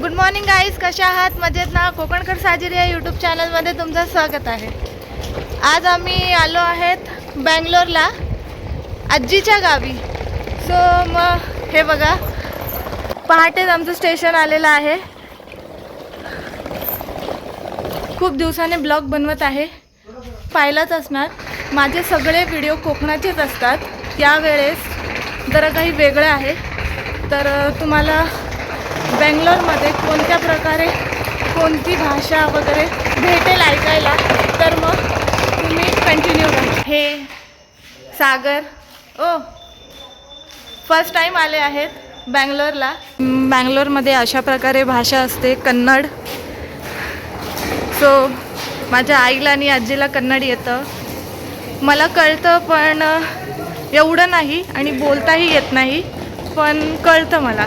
Good morning guys कशा आहात? मजेत ना? कोकणकर साजिरी या यूट्यूब चॅनलमध्ये तुमचं स्वागत आहे. आज आम्ही आलो आहेत बँगलोरला आजीच्या गावी. सो मग हे बघा. पहाटेच आमचं स्टेशन आलेलं आहे. खूप दिवसाने ब्लॉग बनवत आहे. पाहिलाच असणार. माझे सगळे व्हिडिओ कोकणाचेच असतात. यावेळेस जरा काही वेगळं आहे. तर तुम्हाला बेंगलोरमध्ये कोणत्या प्रकारे कोणती भाषा वगैरे भेटेल ऐकायला तर मग तुम्ही कंटिन्यू करा. हे सागर. ओ फर्स्ट टाईम आले आहेत बँगलोरला. बँगलोरमध्ये अशा प्रकारे भाषा असते कन्नड. सो माझ्या आईला आणि आजीला कन्नड येतं. मला कळतं पण एवढं नाही आणि बोलताही येत नाही पण कळतं मला.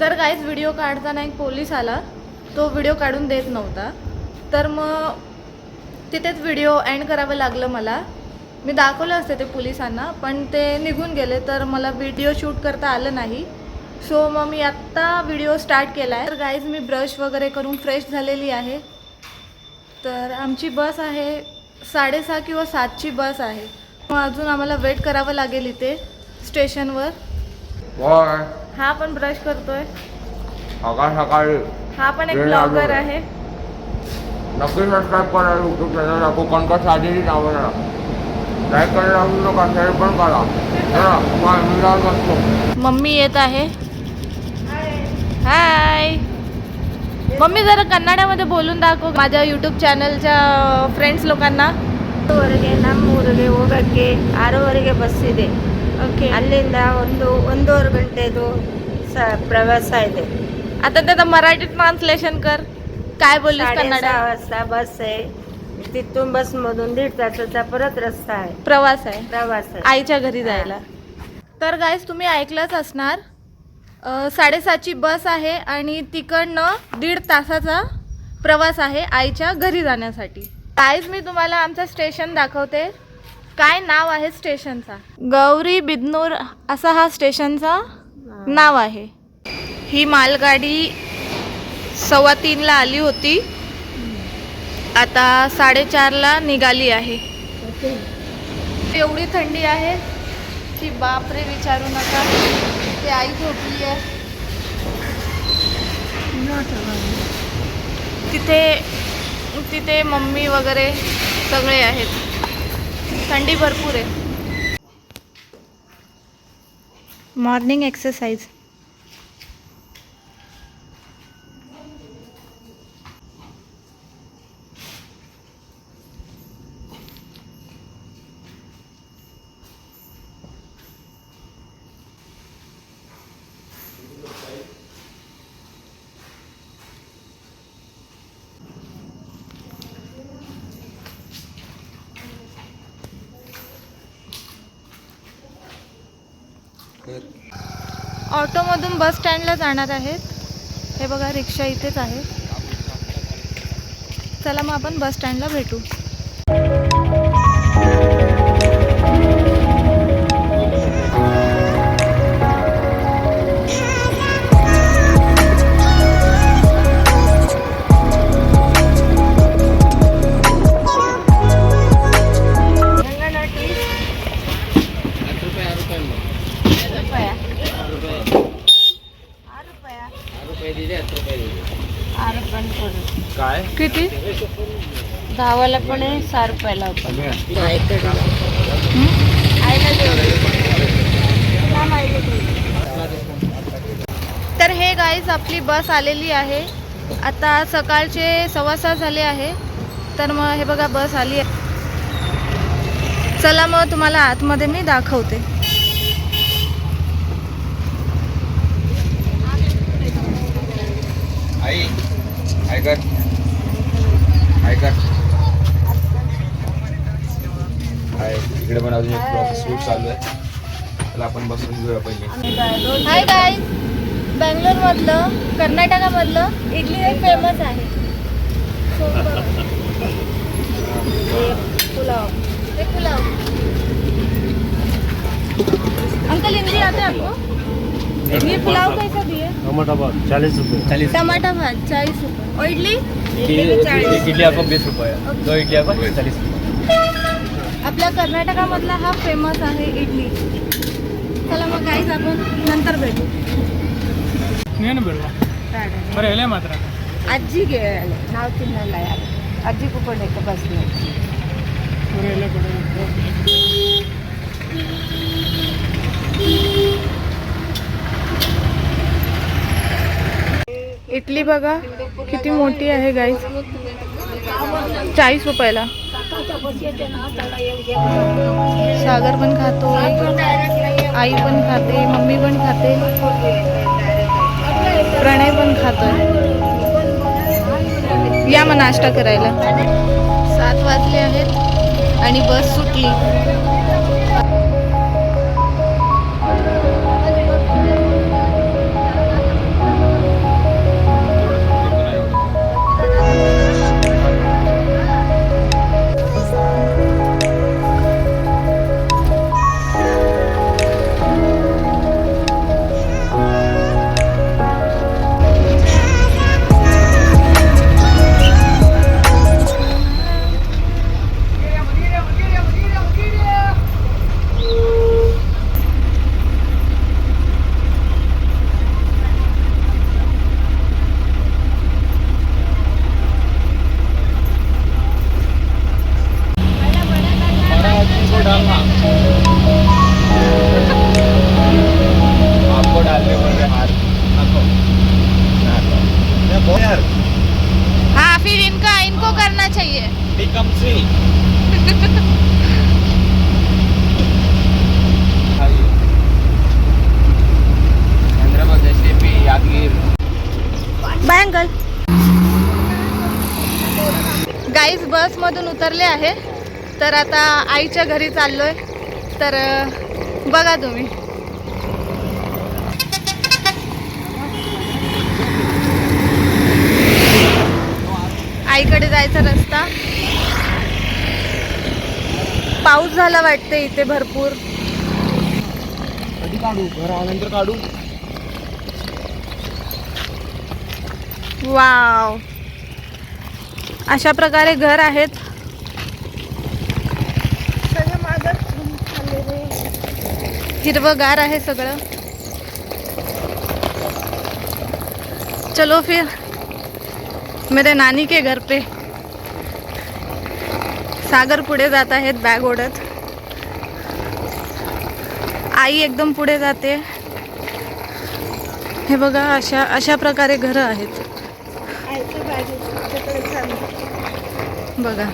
तर काहीच व्हिडिओ काढताना एक पोलीस आला. तो व्हिडिओ काढून देत नव्हता. तर मग तिथेच व्हिडिओ एंड करावं लागलं मला. मी दाखवलं असते ते पोलिसांना पण ते निघून गेले. तर मला व्हिडिओ शूट करता आलं नाही. सो मग मी आत्ता व्हिडिओ स्टार्ट केला आहे तर गाईज मी ब्रश वगैरे करून फ्रेश झालेली आहे. तर आमची बस आहे साडेसहा किंवा सातची बस आहे. मग अजून आम्हाला वेट करावं लागेल इथे स्टेशनवर हा पण ब्रश करतोय. सकाळ हा पण एक ब्लॉगर आहे. नक्की सबस्क्राईब करा युट्यूब चॅनलला कोकणकर लाईक करायला नका शेअर पण करा. मम्मी येत आहे. हाय मम्मी जरा कन्नाड्यामध्ये बोलून दाखव माझ्या यूट्यूब चॅनलच्या ಫ್ರೆಂಡ್ಸ್ ಲೋಕನ್ನ ಹೊರಗೆ ನಮ್ಮೂರಿಗೆ ಹೋಗೋಕ್ಕೆ ಆರೂವರೆಗೆ ಬಸ್ ಇದೆ ಅಲ್ಲಿಂದ ಒಂದು ಒಂದೂವರೆ ಗಂಟೆದು ಸ ಪ್ರವಾಸ ಇದೆ आता त्याचा मराठी ट्रान्सलेशन कर काय बोललीस साडेसहा कन्नड वाजता बस आहे तिथून बसमधून दीड तासाचा परत रस्ता आहे प्रवास आहे प्रवास आहे आईच्या घरी जायला तर गाईज तुम्ही ऐकलंच असणार अ, साडेसातची बस आहे आणि तिकडनं दीड तासाचा प्रवास आहे आईच्या घरी जाण्यासाठी गाईज मी तुम्हाला आमचं स्टेशन दाखवते काय नाव आहे स्टेशनचा? गौरी बिदनूर असा हा स्टेशनचा नाव आहे. ही मालगाडी सव्वा तीनला आली होती. आता साडेचारला निघाली आहे. एवढी थंडी आहे की बापरे विचारू नका. ते आई झोपली आहे. तिथे तिथे मम्मी वगैरे सगळे आहेत. थंडी भरपूर आहे. मॉर्निंग एक्सरसाइज ऑटोमधून बस स्टँडला जाणार आहेत. हे बघा रिक्षा इथेच आहे. चला मग आपण बस स्टँडला भेटू. किती? दहावाला पण आहे सहा रुपयाला पण तर हे गाईज आपली बस आलेली आहे. आता सकाळचे सव्वा सहा झाले आहे. तर मग हे बघा बस आली आहे. चला मग तुम्हाला आतमध्ये मी दाखवते. आई हाय इकडे पण अजून एक शूट चालू आहे. त्याला आपण बसून घेऊया पहिले. हाय गाईज बँगलोरमधलं कर्नाटकामधलं इडली हे फेमस आहे. पुलाव. पुलाव. अंकल हिंदी आते आपको? ये पुलाव कैसा दिए भात चालीस रुपये. चालीस टमाटा भात चालीस रुपये. और इडली इडली चाळीस. इडली रुपये. दो इडली चालीस रुपये. आपल्या कर्नाटकामधला हा फेमस आहे इडली. चला मग काहीच आपण नंतर भेटू. नाही ना बरं मात्र आजी गे नाव चिन्हाला यार आजी कुपण एक बसले? बरं कुठे? इटली बघा किती मोठी आहे गाईस चाळीस रुपयाला. सागर पण खातो आई पण खाते मम्मी पण खाते प्रणय पण खातो या मग नाश्ता करायला. सात वाजले आहेत आणि बस सुटली. बिकम C Hyderabad STP Yadgir bye uncle guys बसमधून उतरले आहे. तर आता आईच्या घरी चाललोय. तर बघा तुम्ही. आईकडे जायचा रस्ता. पाऊस झाला वाटते इथे भरपूर. कधी काढू? घर आल्यानंतर काढू? वाव. अशा प्रकारे घर आहेत. हिरवगार आहे सगळं. चलो फिर. मेरे नानी के घर पे. सागर पुढे जात आहेत बॅग ओढत. आई एकदम पुढे जाते. हे बघा अशा अशा प्रकारे घरं आहेत. बघा.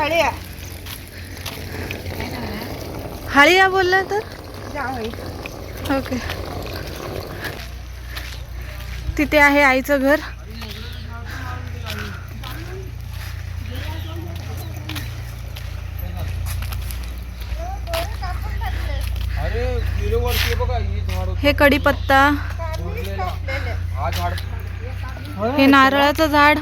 हळिया हाळिया बोलला तर? ओके. तिथे आहे आईचं घर. हे कढीपत्ता. हे नारळाचं झाड.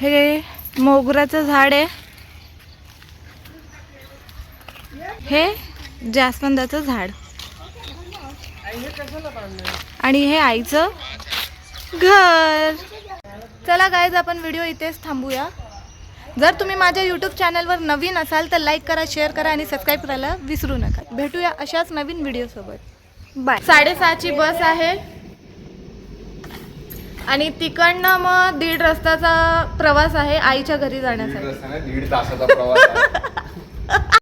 हे मोगऱ्याचं झाड आहे. हे जास्वंदाचं झाड. आणि हे आईचं घर. चला गायज आपण व्हिडिओ इथेच थांबूया. जर तुम्ही माझ्या यूट्यूब चॅनलवर नवीन असाल तर लाईक करा शेअर करा आणि सबस्क्राईब करायला विसरू नका. भेटूया अशाच नवीन व्हिडिओसोबत बाय साडेसहाची बस आहे. आणि तिकडनं मग दीड रस्त्याचा प्रवास आहे आईच्या घरी जाण्यासाठी. दीड तासाचा प्रवास आहे.